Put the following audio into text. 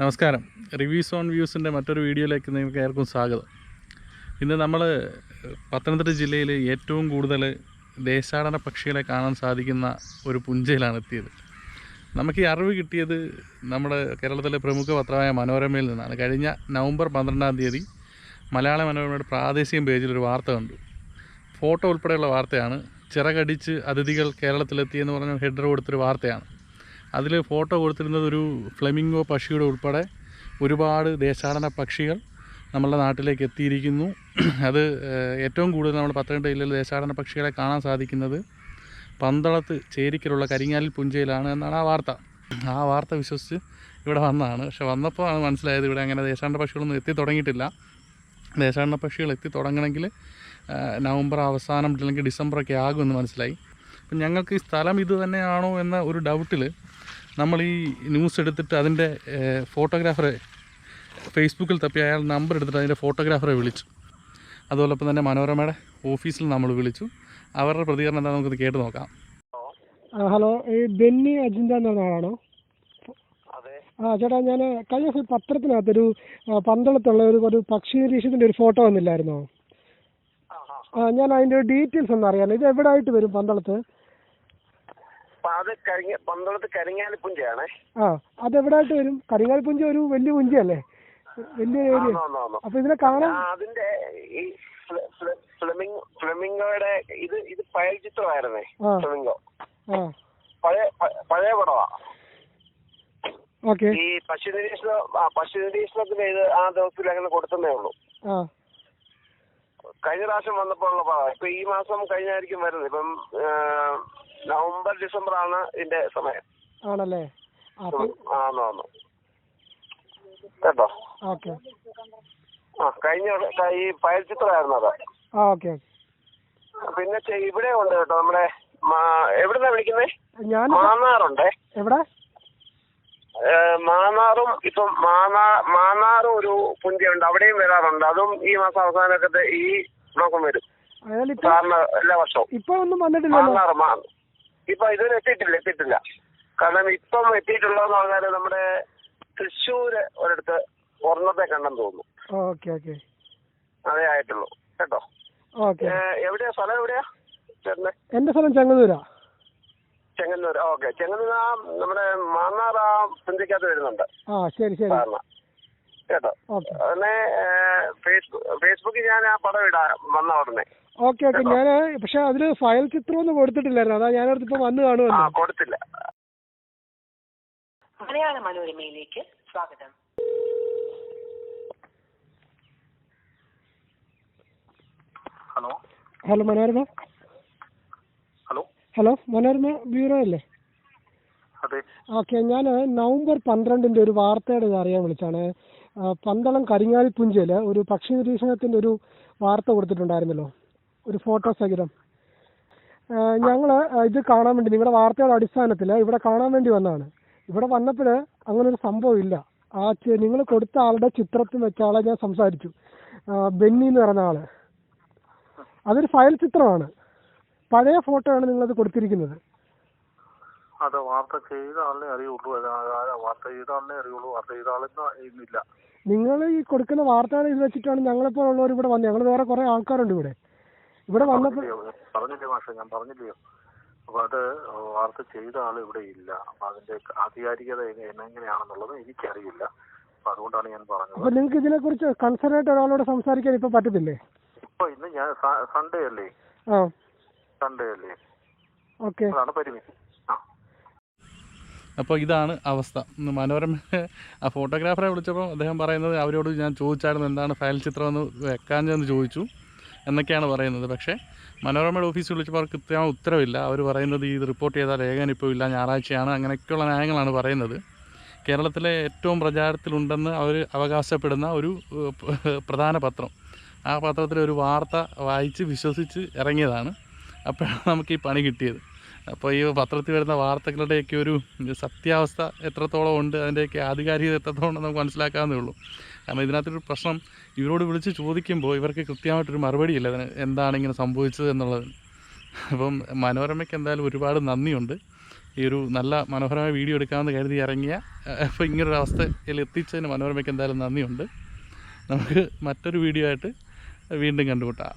നമസ്കാരം. Reviews on വ്യൂസിന്റെ മറ്റൊരു വീഡിയോയിലേക്ക് നിങ്ങൾക്ക് ഏവർക്കും സ്വാഗതം. ഇന്ന് നമ്മൾ പത്തനംതിട്ട ജില്ലയിൽ ഏറ്റവും കൂടുതൽ ദേശാടന പക്ഷികളെ കാണാൻ സാധിക്കുന്ന ഒരു പുഞ്ചയിലാണ് എത്തിയത്. നമുക്ക് ഈ അറിവ് കിട്ടിയത് നമ്മുടെ കേരളത്തിലെ പ്രമുഖ പത്രമായ മനോരമയിൽ നിന്നാണ്. കഴിഞ്ഞ നവംബർ പന്ത്രണ്ടാം തീയതി മലയാള മനോരമയുടെ പ്രാദേശിക പേജിൽ ഒരു വാർത്ത കണ്ടു. ഫോട്ടോ ഉൾപ്പെടെയുള്ള വാർത്തയാണ്. ചിറകടിച്ച് അതിഥികൾ കേരളത്തിലെത്തിയെന്ന് പറഞ്ഞ ഹെഡർ കൊടുത്തൊരു വാർത്തയാണ്. അതിൽ ഫോട്ടോ കൊടുത്തിരുന്നത് ഒരു ഫ്ലെമിംഗോ പക്ഷിയുടെ ഉൾപ്പെടെ ഒരുപാട് ദേശാടന പക്ഷികൾ നമ്മളുടെ നാട്ടിലേക്ക് എത്തിയിരിക്കുന്നു. അത് ഏറ്റവും കൂടുതൽ നമ്മൾ പത്തനംതിട്ട ജില്ലയിൽ ദേശാടന പക്ഷികളെ കാണാൻ സാധിക്കുന്നത് പന്തളത്ത് ചേരിക്കലുള്ള കരിങ്ങാലിൽ പുഞ്ചയിലാണ് എന്നാണ് ആ വാർത്ത. ആ വാർത്ത വിശ്വസിച്ച് ഇവിടെ വന്നതാണ്. പക്ഷെ വന്നപ്പോൾ ആണ് മനസ്സിലായത് ഇവിടെ അങ്ങനെ ദേശാടന പക്ഷികളൊന്നും എത്തി തുടങ്ങിയിട്ടില്ല. ദേശാടന പക്ഷികൾ എത്തി തുടങ്ങണമെങ്കിൽ നവംബർ അവസാനം അല്ലെങ്കിൽ ഡിസംബറൊക്കെ ആകുമെന്ന് മനസ്സിലായി. അപ്പം ഞങ്ങൾക്ക് ഈ സ്ഥലം ഇത് തന്നെയാണോ എന്ന ഒരു ഡൗട്ടിൽ നമ്മൾ ഈ ന്യൂസ് എടുത്തിട്ട് അതിന്റെ ഫോട്ടോഗ്രാഫറെ ഫേസ്ബുക്കിൽ തപ്പി അയാൾ നമ്പർ എടുത്തിട്ട് അതിന്റെ ഫോട്ടോഗ്രാഫറെ വിളിച്ചു. അതോടൊപ്പം തന്നെ മനോരമയുടെ ഓഫീസിൽ നമ്മൾ വിളിച്ചു. അവരുടെ പ്രതികരണം എന്താ നമുക്കത് കേട്ട് നോക്കാം. ആ ഹലോ ഈ ബെന്നി അജിന്ത എന്ന് പറഞ്ഞ ആളാണോ? അതെ. ആ ചേട്ടാ ഞാൻ കഴിഞ്ഞ ദിവസം പത്രത്തിനകത്തൊരു പന്തളത്തുള്ള ഒരു ഒരു പക്ഷി നിരീക്ഷണത്തിന്റെ ഒരു ഫോട്ടോ വന്നില്ലായിരുന്നോ? ആ ഞാൻ അതിന്റെ ഡീറ്റെയിൽസ് ഒന്ന് അറിയാൻ ഇത് എവിടെ ആയിട്ട് വരും പന്തളത്ത്? അത് കരിങ്ങ പന്തളത്ത് കരിങ്ങാലിപ്പുഞ്ചയാണേ. ആ അത് ആയിട്ട് വരും? കരിങ്ങാലിപ്പുഞ്ച ഒരു വലിയ പുഞ്ചയല്ലേ? വലിയ ഏരിയ. അപ്പോൾ ഇതിനെ കാണാൻ അതിന്റെ ഈ ഫ്ല- ഫ്ല- ഫ്ലെമിംഗ് ഫ്ലെമിംഗോയുടെ ഇത് ഇത് പഴയ ചിത്രമായിരുന്നേ. ഫ്ലെമിംഗോ. പഴയ പഴയ പടവാ. ഈ പശു നിരീക്ഷണ ആ പശു നിരീക്ഷണത്തിന് ഇത് ആ ദിവസത്തിൽ അങ്ങനെ കൊടുത്തന്നേ ഉള്ളൂ. കഴിഞ്ഞ പ്രാവശ്യം വന്നപ്പോൾ ഉള്ള പടം ഇപ്പൊ ഈ മാസം കഴിഞ്ഞായിരിക്കും വരുന്നത്. ഇപ്പം നവംബർ ഡിസംബർ ആണ് ഇതിന്റെ സമയം. ആണല്ലേ? ആന്നോ ആന്നോ. കേട്ടോ? ഓക്കെ. ആ കഴിഞ്ഞ ഈ പയൽ ചിത്രമായിരുന്നു അത്. ഓക്കെ പിന്നെ ഇവിടെ ഉണ്ട് കേട്ടോ നമ്മുടെ എവിടുന്നാ വിളിക്കുന്നേ? ഞാൻ മാന്നാറുണ്ടേ? എവിടെ? മാന്നാറും ഇപ്പം മാന്നാ മാന്നാറും ഒരു പുഞ്ചയുണ്ട്. അവിടെയും വരാറുണ്ട്. അതും ഈ മാസം അവസാനമൊക്കെ ഈ മാസം വരും. സാറിന് എല്ലാ വർഷവും. ഇപ്പൊ ഒന്നും വന്നിട്ടില്ല മാന്നാറ് മാ ഇപ്പൊ ഇതുവരെ എത്തിയിട്ടില്ല എത്തിയിട്ടില്ല. കാരണം ഇപ്പം എത്തിയിട്ടുള്ളതെന്ന് പറഞ്ഞാൽ നമ്മുടെ തൃശ്ശൂര് ഒരിടത്ത് ഒരെണ്ണത്തെ കണ്ടെന്ന് തോന്നുന്നു. Okay okay. അതേ ആയിട്ടുള്ളൂ. കേട്ടോ? ഓക്കെ. എവിടെയാ? സ്ഥലം എവിടെയാ? എന്റെ സ്ഥലം ചെങ്ങന്നൂരാ. ചെങ്ങന്നൂർ ഓക്കെ. ചെങ്ങന്നൂർ ആ നമ്മുടെ മാന്നാർ ആ പുഞ്ചയ്ക്കകത്ത് വരുന്നുണ്ട്. ആ ശരി ശരി. സാറിന് കേട്ടോ? പിന്നെ ഫേസ്ബുക്ക് ഫേസ്ബുക്കിൽ ഞാൻ ആ പടം ഇടാം വന്ന ഉടനെ. Okay okay. ഞാൻ പക്ഷെ അതിൽ ഫയൽ ചിത്രം ഒന്നും കൊടുത്തിട്ടില്ലായിരുന്നു. അതാ ഞാനടുത്ത് ഇപ്പൊ വന്ന് ആ കാണുമല്ലോ കൊടുത്തില്ല. മലയാള മനോരമയിലേക്ക് സ്വാഗതം. Hello? Hello Manorama? Hello? Hello Manorama bureau അല്ലേ? അതെ. ഓക്കെ ഞാൻ നവംബർ പന്ത്രണ്ടിന്റെ ഒരു വാർത്തയുടെ ഇത് അറിയാൻ വിളിച്ചാണ്. പന്തളം കരിങ്ങാലിപ്പുഞ്ചയിൽ ഒരു പക്ഷി നിരീക്ഷണത്തിന്റെ ഒരു വാർത്ത കൊടുത്തിട്ടുണ്ടായിരുന്നല്ലോ. ഒരു ഫോട്ടോ സഹിതം. ഞങ്ങൾ ഇത് കാണാൻ വേണ്ടി നിങ്ങളുടെ വാർത്തയുടെ അടിസ്ഥാനത്തിൽ ഇവിടെ കാണാൻ വേണ്ടി വന്നതാണ്. ഇവിടെ വന്നപ്പോൾ അങ്ങനെ ഒരു സംഭവം ഇല്ല. ആ നിങ്ങൾ കൊടുത്ത ആളുടെ ചിത്രത്തിൽ വെച്ച ആളെ ഞാൻ സംസാരിച്ചു. ബെന്നി എന്ന് പറഞ്ഞ ആൾ. അതൊരു ഫയൽ ചിത്രമാണ്. പഴയ ഫോട്ടോയാണ് നിങ്ങളത് കൊടുത്തിരിക്കുന്നത്. അത് വാർത്ത ചെയ്ത ആളിനെ അറിയുള്ളൂ. അത് ആ- ആ വാർത്ത ചെയ്ത ആളിനെ അറിയുള്ളൂ. വാർത്ത ചെയ്ത ആളെന്ന് നിങ്ങൾ ഈ കൊടുക്കുന്ന വാർത്തകൾ ഇത് വെച്ചിട്ടാണ് ഞങ്ങളെപ്പോലുള്ളവർ ഇവിടെ വന്നത്. ഞങ്ങൾ വേറെ കുറെ ആൾക്കാരുണ്ട് ഇവിടെ. ഇവിടെ പറഞ്ഞില്ലേ മാഷെ ഞാൻ പറഞ്ഞില്ലയോ? അപ്പൊ അത് വാർത്ത ചെയ്ത ആൾ ഇവിടെ ഇല്ല. അപ്പൊ അതിന്റെ ആധികാരികത എങ്ങ- എങ്ങനെയാണെന്നുള്ളത് എനിക്കറിയില്ല. അപ്പൊ അതുകൊണ്ടാണ് ഞാൻ പറഞ്ഞത്. അപ്പൊ നിങ്ങൾക്ക് ഇതിനെക്കുറിച്ച് കൺസേൺ ആയിട്ട് ഒരാളോട് സംസാരിക്കാൻ ഇപ്പൊ പറ്റത്തില്ലേ? ഇപ്പൊ ഇന്ന് ഞാൻ സൺഡേ അല്ലേ? ആ. സൺഡേ അല്ലേ? ഓക്കെ. അതാണ് പരിമിതി. അപ്പോൾ ഇതാണ് അവസ്ഥ. മനോരമ ആ ഫോട്ടോഗ്രാഫറെ വിളിച്ചപ്പോൾ അദ്ദേഹം പറയുന്നത് അവരോട് ഞാൻ ചോദിച്ചായിരുന്നു എന്താണ് ഫയൽ ചിത്രം എന്ന് വെക്കാഞ്ഞെന്ന് ചോദിച്ചു. എന്നൊക്കെയാണ് പറയുന്നത്. പക്ഷേ മനോരമയുടെ ഓഫീസിൽ വിളിച്ചപ്പോൾ അവർക്ക് കൃത്യമായ ഉത്തരവില്ല. അവർ പറയുന്നത് ഈ റിപ്പോർട്ട് ചെയ്താൽ ഏകാൻ ഇപ്പോൾ ഇല്ല ഞായറാഴ്ചയാണ്. അങ്ങനെയൊക്കെയുള്ള ന്യായങ്ങളാണ് പറയുന്നത്. കേരളത്തിലെ ഏറ്റവും പ്രചാരത്തിലുണ്ടെന്ന് അവർ അവകാശപ്പെടുന്ന ഒരു പ്രധാന പത്രം. ആ പത്രത്തിലെ ഒരു വാർത്ത വായിച്ച് വിശ്വസിച്ച് ഇറങ്ങിയതാണ്. അപ്പോഴാണ് നമുക്ക് ഈ പണി കിട്ടിയത്. അപ്പോൾ ഈ പത്രത്തിൽ വരുന്ന വാർത്തകളുടെയൊക്കെ ഒരു സത്യാവസ്ഥ എത്രത്തോളം ഉണ്ട് അതിന്റെയൊക്കെ ആധികാരികത എത്രത്തോളം നമുക്ക് മനസ്സിലാക്കാവുന്നേ ഉള്ളൂ. കാരണം ഇതിനകത്തൊരു പ്രശ്നം ഇവരോട് വിളിച്ച് ചോദിക്കുമ്പോൾ ഇവർക്ക് കൃത്യമായിട്ടൊരു മറുപടിയില്ല. അതിന് എന്താണ് ഇങ്ങനെ സംഭവിച്ചത് എന്നുള്ളതിന് അപ്പം മനോരമയ്ക്ക് എന്തായാലും ഒരുപാട് നന്ദിയുണ്ട്. ഈ ഒരു നല്ല മനോഹരമായ വീഡിയോ എടുക്കാമെന്ന് കരുതി ഇറങ്ങിയ അപ്പോൾ ഇങ്ങനൊരു അവസ്ഥയിൽ എത്തിച്ചതിന് മനോരമയ്ക്ക് എന്തായാലും നന്ദിയുണ്ട്. നമുക്ക് മറ്റൊരു വീഡിയോ ആയിട്ട് വീണ്ടും കണ്ടുമുട്ടാം.